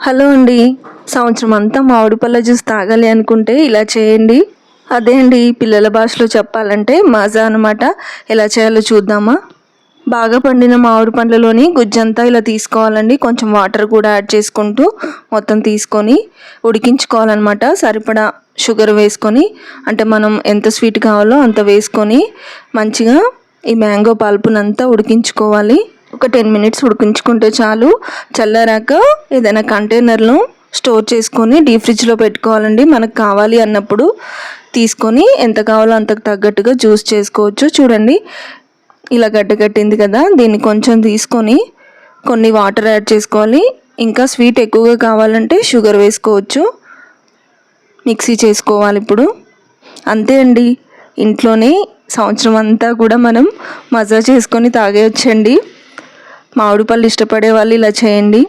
Hello అండి. సంవత్సరం అంతా మామిడి పళ్ళ జ్యూస్ తాగాలి అనుకుంటే ఇలా చేయండి. అదే అండి పిల్లల భాషలో చెప్పాలంటే మజా అనమాట ఎలా చేయాలో చూద్దామా? బాగా పండిన మామిడి పండ్లలోని గుజ్జంతా ఇలా తీసుకోవాలండి. కొంచెం వాటర్ కూడా యాడ్ చేసుకుంటూ మొత్తం తీసుకొని ఉడికించుకోవాలన్నమాట. సరిపడా షుగర్ వేసుకొని అంటే మనం ఎంత స్వీట్ కావాలో అంత వేసుకొని మంచిగా ఈ మ్యాంగో పల్పునంతా ఉడికించుకోవాలి. ఒక టెన్ మినిట్స్ ఉడికించుకుంటే చాలు. చల్లారాక ఏదైనా కంటైనర్లో స్టోర్ చేసుకొని డీప్ ఫ్రిడ్జ్లో పెట్టుకోవాలండి. మనకు కావాలి అన్నప్పుడు తీసుకొని ఎంత కావాలో అంతకు తగ్గట్టుగా జ్యూస్ చేసుకోవచ్చు. చూడండి ఇలా గడ్డ కట్టింది కదా దీన్ని కొంచెం తీసుకొని కొన్ని వాటర్ యాడ్ చేసుకోవాలి. ఇంకా స్వీట్ ఎక్కువగా కావాలంటే షుగర్ వేసుకోవచ్చు. మిక్సీ చేసుకోవాలి ఇప్పుడు. అంతే అండి. ఇంట్లోనే సంవత్సరం అంతా కూడా మనం మజా చేసుకొని తాగేయచ్చండి. మామిడి పళ్ళు ఇష్టపడే వాళ్ళు ఇలా చేయండి.